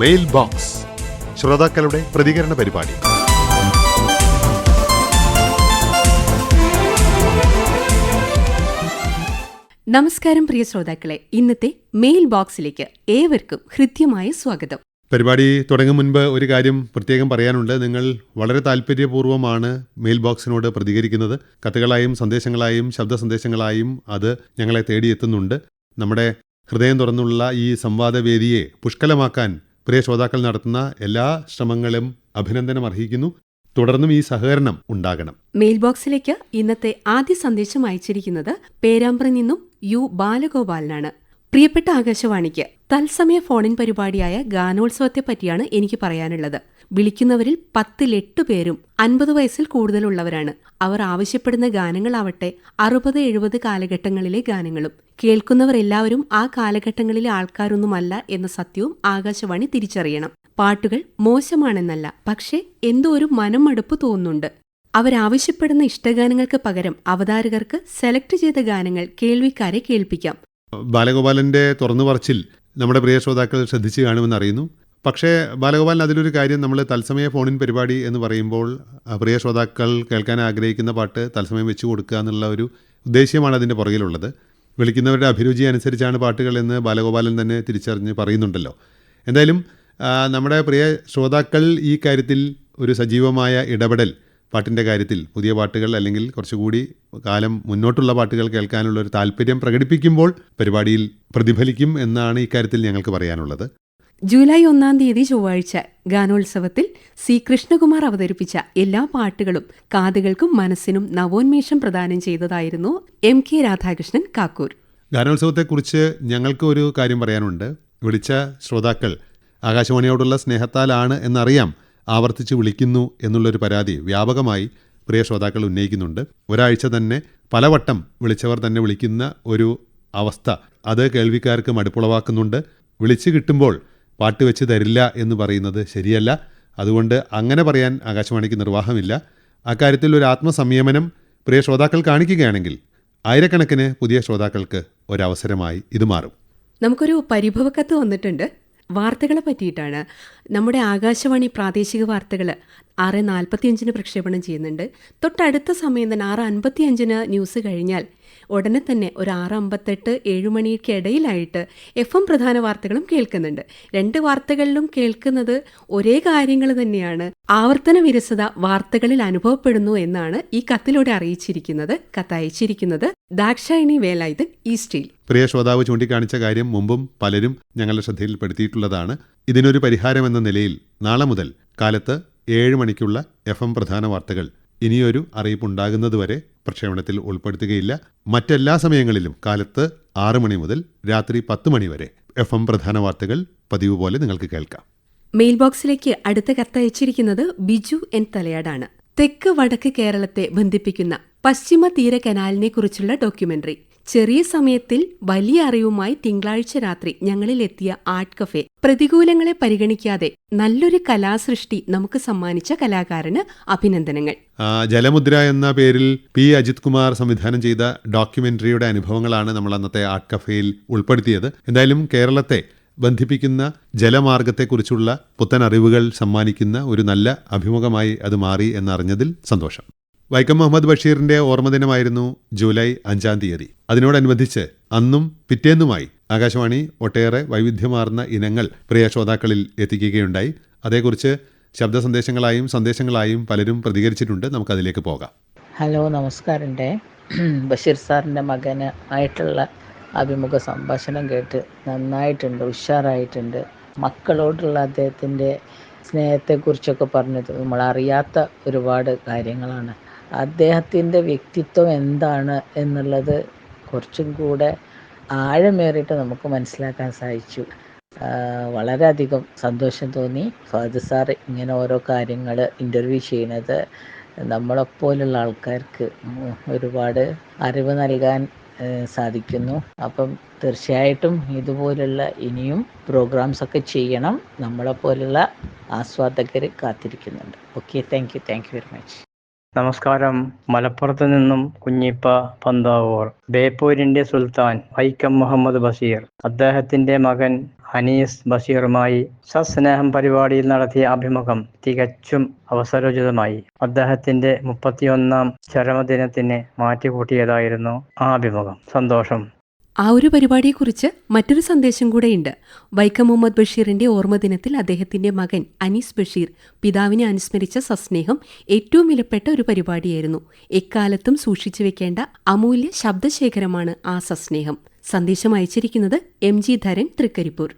Mail box ശ്രോതാക്കളുടെ പ്രതികരണ പരിപാടി. നമസ്കാരം പ്രിയ ശ്രോതാക്കളെ. ഇന്നത്തെ മെയിൽ ബോക്സിലേക്ക് ഏവർക്കും ഹൃദ്യമായ സ്വാഗതം. പരിപാടി തുടങ്ങും മുൻപ് ഒരു കാര്യം പ്രത്യേകം പറയാനുണ്ട്. നിങ്ങൾ വളരെ താല്പര്യപൂർവമാണ് മെയിൽ ബോക്സിനോട് പ്രതികരിക്കുന്നത്. കത്തുകളായും സന്ദേശങ്ങളായും ശബ്ദ സന്ദേശങ്ങളായും അത് ഞങ്ങളെ തേടിയെത്തുന്നുണ്ട്. നമ്മുടെ ഹൃദയം തുറന്നുള്ള ഈ സംവാദവേദിയെ പുഷ്കലമാക്കാൻ പ്രിയ ശ്രോതാക്കൾ നടത്തുന്ന എല്ലാ ശ്രമങ്ങളും അഭിനന്ദനം അർഹിക്കുന്നു. തുടർന്നും ഈ സഹകരണം ഉണ്ടാകണം. മെയിൽ ബോക്സിലേക്ക് ഇന്നത്തെ ആദ്യ സന്ദേശം അയച്ചിരിക്കുന്നത് പേരാമ്പ്ര നിന്നും യു ബാലഗോപാലനാണ്. പ്രിയപ്പെട്ട ആകാശവാണിക്ക് തത്സമയ ഫോണിൻ പരിപാടിയായ ഗാനോത്സവത്തെ പറ്റിയാണ് എനിക്ക് പറയാനുള്ളത്. വിളിക്കുന്നവരിൽ പത്തിലെട്ട് പേരും അൻപത് വയസ്സിൽ കൂടുതലുള്ളവരാണ്. അവർ ആവശ്യപ്പെടുന്ന ഗാനങ്ങളാവട്ടെ അറുപത് എഴുപത് കാലഘട്ടങ്ങളിലെ ഗാനങ്ങളും. കേൾക്കുന്നവർ എല്ലാവരും ആ കാലഘട്ടങ്ങളിലെ ആൾക്കാരൊന്നുമല്ല എന്ന സത്യവും ആകാശവാണി തിരിച്ചറിയണം. പാട്ടുകൾ മോശമാണെന്നല്ല പക്ഷേ എന്തോ ഒരു മനം മടുപ്പ് തോന്നുന്നുണ്ട്. അവരാവശ്യപ്പെടുന്ന ഇഷ്ടഗാനങ്ങൾക്ക് പകരം അവതാരകർക്ക് സെലക്ട് ചെയ്ത ഗാനങ്ങൾ കേൾവിക്കാരെ കേൾപ്പിക്കാം. ബാലഗോപാലന്റെ തുറന്നു പറച്ചിൽ നമ്മുടെ പ്രിയ ശ്രോതാക്കൾ ശ്രദ്ധിച്ചു കാണുമെന്ന് അറിയുന്നു. പക്ഷേ ബാലഗോപാലൻ അതിലൊരു കാര്യം നമ്മൾ തത്സമയ ഫോണിൻ പരിപാടി എന്ന് പറയുമ്പോൾ പ്രിയ ശ്രോതാക്കൾ കേൾക്കാൻ ആഗ്രഹിക്കുന്ന പാട്ട് തത്സമയം വെച്ചു കൊടുക്കുക എന്നുള്ള ഒരു ഉദ്ദേശ്യമാണ് അതിന്റെ പുറകിലുള്ളത്. വിളിക്കുന്നവരുടെ അഭിരുചി അനുസരിച്ചാണ് പാട്ടുകൾ എന്ന് ബാലഗോപാലൻ തന്നെ തിരിച്ചറിഞ്ഞ് പറയുന്നുണ്ടല്ലോ. എന്തായാലും നമ്മുടെ പ്രിയ ശ്രോതാക്കൾ ഈ കാര്യത്തിൽ ഒരു സജീവമായ ഇടപെടൽ പാട്ടിന്റെ കാര്യത്തിൽ പുതിയ പാട്ടുകൾ അല്ലെങ്കിൽ കുറച്ചുകൂടി കാലം മുന്നോട്ടുള്ള പാട്ടുകൾ കേൾക്കാനുള്ള ഒരു താല്പര്യം പ്രകടിപ്പിക്കുമ്പോൾ പരിപാടിയിൽ പ്രതിഫലിക്കും എന്നാണ് ഇക്കാര്യത്തിൽ ഞങ്ങൾക്ക് പറയാനുള്ളത്. ജൂലൈ ഒന്നാം തീയതി ചൊവ്വാഴ്ച ഗാനോത്സവത്തിൽ സി കൃഷ്ണകുമാർ അവതരിപ്പിച്ച എല്ലാ പാട്ടുകളും കാതുകൾക്കും മനസ്സിനും നവോന്മേഷം പ്രദാനം ചെയ്തതായിരുന്നു എം കെ രാധാകൃഷ്ണൻ കാക്കൂർ. ഗാനോത്സവത്തെക്കുറിച്ച് ഞങ്ങൾക്ക് ഒരു കാര്യം പറയാനുണ്ട്. വിളിച്ച ശ്രോതാക്കൾ ആകാശവാണിയോടുള്ള സ്നേഹത്താലാണ് എന്നറിയാം ആവർത്തിച്ച് വിളിക്കുന്നു എന്നുള്ളൊരു പരാതി വ്യാപകമായി പ്രിയ ശ്രോതാക്കൾ ഉന്നയിക്കുന്നുണ്ട്. ഒരാഴ്ച തന്നെ പലവട്ടം വിളിച്ചവർ തന്നെ വിളിക്കുന്ന ഒരു അവസ്ഥ അത് കേൾവിക്കാർക്ക് മടുപ്പുളവാക്കുന്നുണ്ട്. വിളിച്ചു കിട്ടുമ്പോൾ പാട്ട് വെച്ച് തരില്ല എന്ന് പറയുന്നത് ശരിയല്ല. അതുകൊണ്ട് അങ്ങനെ പറയാൻ ആകാശവാണിക്ക് നിർവാഹമില്ല. അക്കാര്യത്തിൽ ഒരു ആത്മസംയമനം പ്രിയ ശ്രോതാക്കൾ കാണിക്കുകയാണെങ്കിൽ ആയിരക്കണക്കിന് പുതിയ ശ്രോതാക്കൾക്ക് ഒരവസരമായി ഇത് മാറും. നമുക്കൊരു പരിഭവക്കത്ത് വന്നിട്ടുണ്ട്. വാർത്തകളെ പറ്റിയിട്ടാണ്. നമ്മുടെ ആകാശവാണി പ്രാദേശിക വാർത്തകൾ ആറ് നാൽപ്പത്തിയഞ്ചിന് പ്രക്ഷേപണം ചെയ്യുന്നുണ്ട്. തൊട്ടടുത്ത സമയം തന്നെ ആറ് അൻപത്തിയഞ്ചിന് ന്യൂസ് കഴിഞ്ഞാൽ ഉടനെ തന്നെ ഒരു ആറ് അമ്പത്തെട്ട് ഏഴ് മണിക്കിടയിലായിട്ട് എഫ് എം പ്രധാന വാർത്തകളും കേൾക്കുന്നുണ്ട്. രണ്ട് വാർത്തകളിലും കേൾക്കുന്നത് ഒരേ കാര്യങ്ങൾ തന്നെയാണ്. ആവർത്തന വിരസത വാർത്തകളിൽ അനുഭവപ്പെടുന്നു എന്നാണ് ഈ കത്തിലൂടെ അറിയിച്ചിരിക്കുന്നത്. കത്തയച്ചിരിക്കുന്നത് ദാക്ഷായണി വേലായുധ് ഈസ്റ്റിൽ പ്രിയ ശ്രോതാവ് ചൂണ്ടിക്കാണിച്ച കാര്യം മുമ്പും പലരും ഞങ്ങളുടെ ശ്രദ്ധയിൽപ്പെടുത്തിയിട്ടുള്ളതാണ്. ഇതിനൊരു പരിഹാരം എന്ന നിലയിൽ നാളെ മുതൽ കാലത്ത് ഏഴ് മണിക്കുള്ള എഫ് എം പ്രധാന വാർത്തകൾ ഇനിയൊരു അറിയിപ്പുണ്ടാകുന്നതുവരെ പ്രക്ഷേപണത്തിൽ ഉൾപ്പെടുത്തുകയില്ല. മറ്റെല്ലാ സമയങ്ങളിലും കാലത്ത് ആറ് മണി മുതൽ രാത്രി പത്ത് മണി വരെ. എഫ് എം പ്രധാന വാർത്തകൾ പതിവ് പോലെ നിങ്ങൾക്ക് കേൾക്കാം. മെയിൽ ബോക്സിലേക്ക് അടുത്ത കത്തയച്ചിരിക്കുന്നത് ബിജു എൻ തലയാടാണ്. തെക്ക് വടക്ക് കേരളത്തെ ബന്ധിപ്പിക്കുന്ന പശ്ചിമ തീര കനാലിനെ കുറിച്ചുള്ള ഡോക്യുമെന്ററി. ചെറിയ സമയത്തിൽ വലിയ അറിവുമായി തിങ്കളാഴ്ച രാത്രി ഞങ്ങളിൽ എത്തിയ ആർട്ട് കഫേ. പ്രതികൂലങ്ങളെ പരിഗണിക്കാതെ നല്ലൊരു കലാസൃഷ്ടി നമുക്ക് സമ്മാനിച്ച കലാകാരന് അഭിനന്ദനങ്ങൾ. ജലമുദ്ര എന്ന പേരിൽ പി അജിത് കുമാർ സംവിധാനം ചെയ്ത ഡോക്യുമെന്ററിയുടെ അനുഭവങ്ങളാണ് നമ്മൾ അന്നത്തെ ആർട്ട് കഫേയിൽ ഉൾപ്പെടുത്തിയത്. എന്തായാലും കേരളത്തെ ബന്ധിപ്പിക്കുന്ന ജലമാർഗത്തെക്കുറിച്ചുള്ള പുത്തൻ അറിവുകൾ സമ്മാനിക്കുന്ന ഒരു നല്ല അഭിമുഖമായി അത് മാറി എന്നറിഞ്ഞതിൽ സന്തോഷം. വൈക്കം മുഹമ്മദ് ബഷീറിന്റെ ഓർമ്മദിനമായിരുന്നു ജൂലൈ അഞ്ചാം തീയതി. അതിനോടനുബന്ധിച്ച് അന്നും പിറ്റേന്നുമായി ആകാശവാണി ഒട്ടേറെ വൈവിധ്യമാർന്ന ഇനങ്ങൾ പ്രിയ ശ്രോതാക്കളിൽ എത്തിക്കുകയുണ്ടായി. അതേക്കുറിച്ച് ശബ്ദ സന്ദേശങ്ങളായും സന്ദേശങ്ങളായും പലരും പ്രതികരിച്ചിട്ടുണ്ട്. നമുക്ക് അതിലേക്ക് പോകാം. ഹലോ നമസ്കാരം ബഷീർ സാറിന്റെ മകന് ആയിട്ടുള്ള അഭിമുഖ സംഭാഷണം കേട്ട് നന്നായിട്ടുണ്ട് ഉഷാറായിട്ടുണ്ട്. മക്കളോടുള്ള അദ്ദേഹത്തിന്റെ സ്നേഹത്തെക്കുറിച്ചൊക്കെ പറഞ്ഞത് നമ്മളറിയാത്ത ഒരുപാട് കാര്യങ്ങളാണ്. അദ്ദേഹത്തിന്റെ വ്യക്തിത്വം എന്താണ് എന്നുള്ളത് കുറച്ചും കൂടെ ആഴമേറിയിട്ട് നമുക്ക് മനസ്സിലാക്കാൻ സാധിച്ചു. വളരെയധികം സന്തോഷം തോന്നി. ഫാദർ സാർ ഇങ്ങനെ ഓരോ കാര്യങ്ങൾ ഇന്റർവ്യൂ ചെയ്യുന്നത് നമ്മളെപ്പോലുള്ള ആൾക്കാർക്ക് ഒരുപാട് അറിവ് നൽകാൻ സാധിക്കുന്നു. അപ്പം തീർച്ചയായിട്ടും ഇതുപോലുള്ള ഇനിയും പ്രോഗ്രാംസ് ഒക്കെ ചെയ്യണം. നമ്മളെപ്പോലുള്ള ആസ്വാദകർ കാത്തിരിക്കുന്നുണ്ട്. Okay thank you. Thank you very much. നമസ്കാരം. മലപ്പുറത്ത് നിന്നും കുഞ്ഞിപ്പ പന്താവൂർ. ബേപ്പൂരിന്റെ സുൽത്താൻ വൈക്കം മുഹമ്മദ് ബഷീർ. അദ്ദേഹത്തിന്റെ മകൻ അനീസ് ബഷീറുമായി സസ്നേഹം പരിപാടിയിൽ നടത്തിയ അഭിമുഖം തികച്ചും അവസരോചിതമായി. അദ്ദേഹത്തിന്റെ മുപ്പത്തിയൊന്നാം ചരമദിനത്തിന് മാറ്റിക്കൂട്ടിയതായിരുന്നു ആ അഭിമുഖം. സന്തോഷം. ആ ഒരു പരിപാടിയെക്കുറിച്ച് മറ്റൊരു സന്ദേശം കൂടെയുണ്ട്. വൈക്കം മുഹമ്മദ് ബഷീറിന്റെ ഓർമ്മദിനത്തിൽ അദ്ദേഹത്തിന്റെ മകൻ അനീസ് ബഷീർ പിതാവിനെ അനുസ്മരിച്ച സസ്നേഹം ഏറ്റവും വിലപ്പെട്ട ഒരു പരിപാടിയായിരുന്നു. എക്കാലത്തും സൂക്ഷിച്ചു വെക്കേണ്ട അമൂല്യ ശബ്ദശേഖരമാണ് ആ സസ്നേഹം. സന്ദേശം അയച്ചിരിക്കുന്നത് എം ജി ധരൻ തൃക്കരിപ്പൂർ.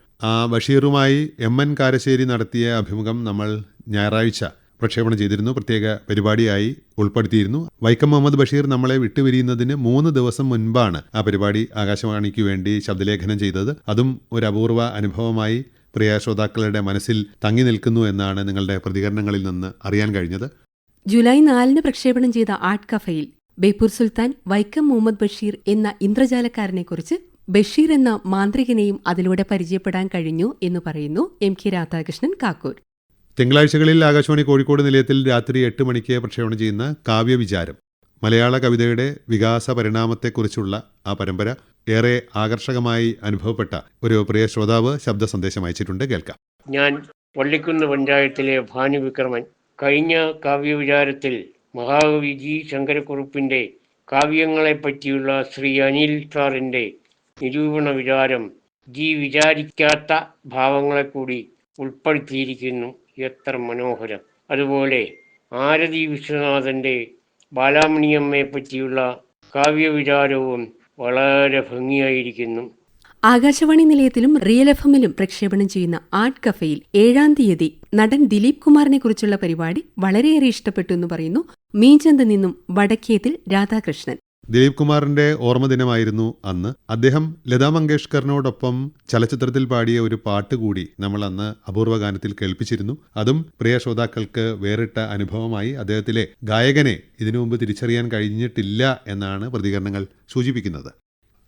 ബഷീറുമായി എം എൻ കാരശ്ശേരി നടത്തിയ അഭിമുഖം നമ്മൾ ഞായറാഴ്ച പ്രക്ഷേപണം ചെയ്തിരുന്നു. പ്രത്യേക പരിപാടിയായി ഉൾപ്പെടുത്തിയിരുന്നു. വൈക്കം മുഹമ്മദ് ബഷീർ നമ്മളെ വിട്ടുപിരിയുന്നതിന് മൂന്ന് ദിവസം മുൻപാണ് ആ പരിപാടി ആകാശവാണിക്ക് വേണ്ടി ശബ്ദലേഖനം ചെയ്തത്. അതും ഒരു അപൂർവ അനുഭവമായി പ്രിയ ശ്രോതാക്കളുടെ മനസ്സിൽ തങ്ങി നിൽക്കുന്നു എന്നാണ് നിങ്ങളുടെ പ്രതികരണങ്ങളിൽ നിന്ന് അറിയാൻ കഴിഞ്ഞത്. ജൂലൈ നാലിന് പ്രക്ഷേപണം ചെയ്ത ആർട്ട് കഫയിൽ ബേപ്പൂർ സുൽത്താൻ വൈക്കം മുഹമ്മദ് ബഷീർ എന്ന ഇന്ദ്രജാലക്കാരനെക്കുറിച്ച് ബഷീർ എന്ന മാന്ത്രികനെയും അതിലൂടെ പരിചയപ്പെടാൻ കഴിഞ്ഞു എന്ന് പറയുന്നു എം കെ രാധാകൃഷ്ണൻ കാക്കൂർ. തിങ്കളാഴ്ചകളിൽ ആകാശവാണി കോഴിക്കോട് നിലയത്തിൽ രാത്രി എട്ട് മണിക്ക് പ്രക്ഷേപണം ചെയ്യുന്ന കാവ്യവിചാരം. മലയാള കവിതയുടെ വികാസ പരിണാമത്തെക്കുറിച്ചുള്ള ആ പരമ്പര ഏറെ ആകർഷകമായി അനുഭവപ്പെട്ട ഒരു പ്രിയ ശ്രോതാവ് ശബ്ദ സന്ദേശം അയച്ചിട്ടുണ്ട്. കേൾക്കാം. ഞാൻ പള്ളിക്കുന്ന് പഞ്ചായത്തിലെ ഭാനു വിക്രമൻ. കഴിഞ്ഞ കാവ്യവിചാരത്തിൽ മഹാകവി ജി കാവ്യങ്ങളെ പറ്റിയുള്ള ശ്രീ അനിൽ സാറിന്റെ നിരൂപണ വിചാരം ജി വിചാരിക്കാത്ത ഭാവങ്ങളെ കൂടി ഉൾപ്പെടുത്തിയിരിക്കുന്നു. എത്ര മനോഹരം. അതുപോലെ ആരതി വിശ്വനാഥന്റെ ബാലാമണിയമ്മയെ പറ്റിയുള്ള കാവ്യവിചാരവും വളരെ ഭംഗിയായിരിക്കുന്നു. ആകാശവാണി നിലയത്തിലും റിയൽ എഫ് എമ്മിലും പ്രക്ഷേപണം ചെയ്യുന്ന ആർട്ട് കഫയിൽ ഏഴാം തീയതി നടൻ ദിലീപ് കുമാറിനെ കുറിച്ചുള്ള പരിപാടി വളരെയേറെ ഇഷ്ടപ്പെട്ടു എന്ന് പറയുന്നു. മീഞ്ചന്ത് നിന്നും വടക്കേത്തിൽ രാധാകൃഷ്ണൻ. ദിലീപ് കുമാറിന്റെ ഓർമ്മദിനമായിരുന്നു അന്ന്. അദ്ദേഹം ലതാ മങ്കേഷ്കറിനോടൊപ്പം ചലച്ചിത്രത്തിൽ പാടിയ ഒരു പാട്ട് കൂടി നമ്മൾ അന്ന് അപൂർവ ഗാനത്തിൽ കേൾപ്പിച്ചിരുന്നു. അതും പ്രിയ ശ്രോതാക്കൾക്ക് വേറിട്ട അനുഭവമായി. അദ്ദേഹത്തിലെ ഗായകനെ ഇതിനു മുമ്പ് തിരിച്ചറിയാൻ കഴിഞ്ഞിട്ടില്ല എന്നാണ് പ്രതികരണങ്ങൾ സൂചിപ്പിക്കുന്നത്.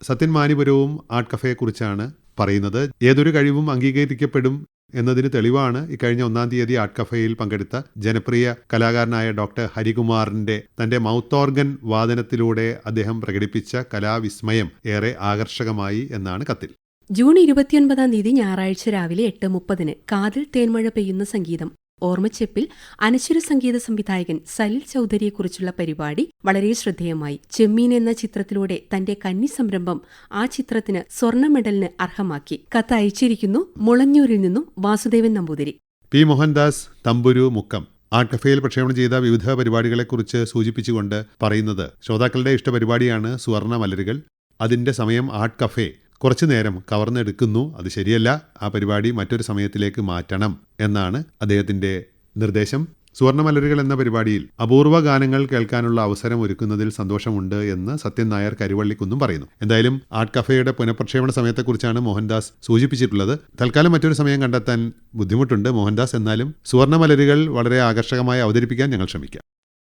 സത്യൻ മാനിപുരവും ആർട്ട് കഫയെക്കുറിച്ചാണ് പറയുന്നത്. ഏതൊരു കഴിവും അംഗീകരിക്കപ്പെടും എന്നതിന് തെളിവാണ് ഇക്കഴിഞ്ഞ ഒന്നാം തീയതി ആർട്ട് കഫയിൽ പങ്കെടുത്ത ജനപ്രിയ കലാകാരനായ ഡോക്ടർ ഹരികുമാറിന്റെ തന്റെ മൗത്ത് ഓർഗൻ വാദനത്തിലൂടെ അദ്ദേഹം പ്രകടിപ്പിച്ച കലാവിസ്മയം ഏറെ ആകർഷകമായി എന്നാണ് കത്തിൽ. ജൂൺ ഇരുപത്തിയൊൻപതാം തീയതി ഞായറാഴ്ച രാവിലെ എട്ട് മുപ്പതിന് കാതിൽ തേൻമഴ പെയ്യുന്ന സംഗീതം. ഓർമ്മച്ചെപ്പിൽ അനശ്വര സംഗീത സംവിധായകൻ സലിൽ ചൌധരിയെക്കുറിച്ചുള്ള പരിപാടി വളരെ ശ്രദ്ധേയമായി. ചെമ്മീൻ എന്ന ചിത്രത്തിലൂടെ തന്റെ കന്നി സംരംഭം ആ ചിത്രത്തിന് സ്വർണ മെഡലിന് അർഹമാക്കി. കത്ത് അയച്ചിരിക്കുന്നു മുളഞ്ഞൂരിൽ നിന്നും വാസുദേവൻ നമ്പൂതിരി. പി. മോഹൻദാസ് തമ്പുരു മുക്കം. ആർട്ട് കഫേയിൽ പ്രക്ഷേപണം ചെയ്ത വിവിധ പരിപാടികളെക്കുറിച്ച് സൂചിപ്പിച്ചുകൊണ്ട് പറയുന്നത് ശ്രോതാക്കളുടെ ഇഷ്ടപരിപാടിയാണ് സുവർണ മലരുകൾ. അതിന്റെ സമയം ആർട്ട് കഫേ. കുറച്ചു നേരം കവർന്നെടുക്കുന്നു. അത് ശരിയല്ല. ആ പരിപാടി മറ്റൊരു സമയത്തിലേക്ക് മാറ്റണം എന്നാണ് അദ്ദേഹത്തിന്റെ നിർദ്ദേശം. സുവർണമലരുകൾ എന്ന പരിപാടിയിൽ അപൂർവ ഗാനങ്ങൾ കേൾക്കാനുള്ള അവസരം ഒരുക്കുന്നതിൽ സന്തോഷമുണ്ട് എന്ന് സത്യൻ നായർ കരുവള്ളിക്കുന്നും പറയുന്നു. എന്തായാലും ആർട്ട് കഫേയുടെ പുനഃപ്രക്ഷേപണ സമയത്തെക്കുറിച്ചാണ് മോഹൻദാസ് സൂചിപ്പിച്ചിട്ടുള്ളത്. തൽക്കാലം മറ്റൊരു സമയം കണ്ടെത്താൻ ബുദ്ധിമുട്ടുണ്ട് മോഹൻദാസ്. എന്നാലും സുവർണമലരുകൾ വളരെ ആകർഷകമായി അവതരിപ്പിക്കാൻ ഞങ്ങൾ ശ്രമിക്കാം.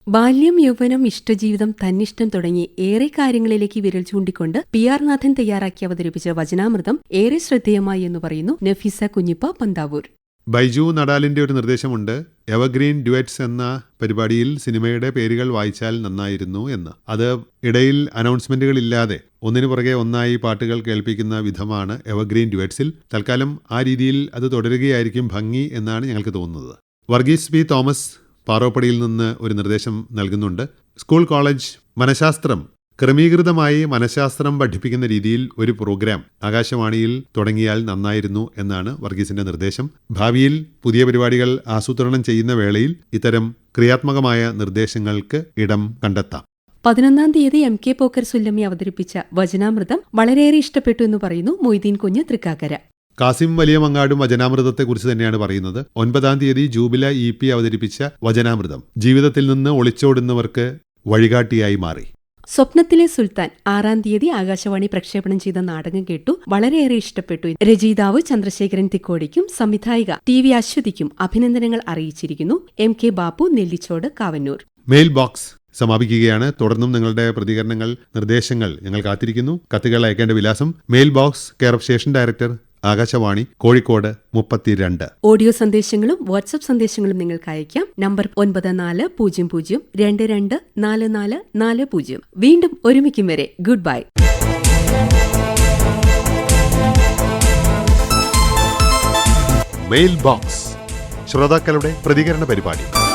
ബാല്യം യൗവനം ഇഷ്ടജീവിതം തന്നിഷ്ടം തുടങ്ങി ഏറെ കാര്യങ്ങളിലേക്ക് വിരൽ ചൂണ്ടിക്കൊണ്ട് പി ആർ നാഥൻ തയ്യാറാക്കി അവതരിപ്പിച്ച വചനാമൃതം ഏറെ ശ്രദ്ധേയമായി എന്ന് പറയുന്നു നഫീസ കുഞ്ഞിപ്പ പന്താവൂർ. ബൈജു നടാലിന്റെ ഒരു നിർദ്ദേശമുണ്ട്. എവർഗ്രീൻ ഡ്യുവറ്റ്സ് എന്ന പരിപാടിയിൽ സിനിമയുടെ പേരുകൾ വായിച്ചാൽ നന്നായിരുന്നു എന്ന്. അത് ഇടയിൽ അനൗൺസ്മെന്റുകൾ ഇല്ലാതെ ഒന്നിനു പുറകെ ഒന്നായി പാട്ടുകൾ കേൾപ്പിക്കുന്ന വിധമാണ് എവർഗ്രീൻ ഡ്യുവറ്റ്സിൽ. തൽക്കാലം ആ രീതിയിൽ അത് തുടരുകയായിരിക്കും ഭംഗി എന്നാണ് ഞങ്ങൾക്ക് തോന്നുന്നത്. വർഗീസ് പി തോമസ് പാറോപ്പടിയിൽ നിന്ന് ഒരു നിർദ്ദേശം നൽകുന്നുണ്ട്. സ്കൂൾ കോളേജ് മനഃശാസ്ത്രം ക്രമീകൃതമായി മനഃശാസ്ത്രം പഠിപ്പിക്കുന്ന രീതിയിൽ ഒരു പ്രോഗ്രാം ആകാശവാണിയിൽ തുടങ്ങിയാൽ നന്നായിരുന്നു എന്നാണ് വർഗീസിന്റെ നിർദ്ദേശം. ഭാവിയിൽ പുതിയ പരിപാടികൾ ആസൂത്രണം ചെയ്യുന്ന വേളയിൽ ഇത്തരം ക്രിയാത്മകമായ നിർദ്ദേശങ്ങൾക്ക് ഇടം കണ്ടെത്താം. പതിനൊന്നാം തീയതി എം കെ പോക്കർ സുല്ലമ്മി അവതരിപ്പിച്ച വചനാമൃതം വളരെയേറെ ഇഷ്ടപ്പെട്ടു എന്ന് പറയുന്നു മൊയ്തീൻ കുഞ്ഞ് തൃക്കാക്കര. കാസിം വലിയ മങ്ങാടും വചനാമൃതത്തെക്കുറിച്ച് തന്നെയാണ് പറയുന്നത്. ഒൻപതാം തീയതി ജൂബില ഇ പി അവതരിപ്പിച്ച വചനാമൃതം ജീവിതത്തിൽ നിന്ന് ഒളിച്ചോടുന്നവർക്ക് വഴികാട്ടിയായി മാറി. സ്വപ്നത്തിലെ സുൽത്താൻ ആറാം തീയതി ആകാശവാണി പ്രക്ഷേപണം ചെയ്ത നാടകം കേട്ടു വളരെയേറെ ഇഷ്ടപ്പെട്ടു. രചയിതാവ് ചന്ദ്രശേഖരൻ തിക്കോടിക്കും സംവിധായിക ടി വി അശ്വതിക്കും അഭിനന്ദനങ്ങൾ അറിയിച്ചിരിക്കുന്നു. M K Bappu Nellichode Kavannur. Mail box സമാപിക്കുകയാണ്. തുടർന്നും നിങ്ങളുടെ പ്രതികരണങ്ങൾ നിർദ്ദേശങ്ങൾ ഞങ്ങൾ കാത്തിരിക്കുന്നു. കത്തുകൾ അയക്കേണ്ട വിലാസം mail box care of station director Akashvani Kozhikode മുപ്പത്തിരണ്ട്. ഓഡിയോ സന്ദേശങ്ങളും വാട്സ്ആപ്പ് സന്ദേശങ്ങളും നിങ്ങൾക്ക് അയക്കാം. നമ്പർ ഒൻപത് നാല് പൂജ്യം പൂജ്യം രണ്ട് രണ്ട് നാല് നാല് നാല് പൂജ്യം. വീണ്ടും ഒരുമിക്കും വരെ. Good bye. മെയിൽ ബോക്സ് ശ്രോതാക്കളുടെ പ്രതികരണ പരിപാടി.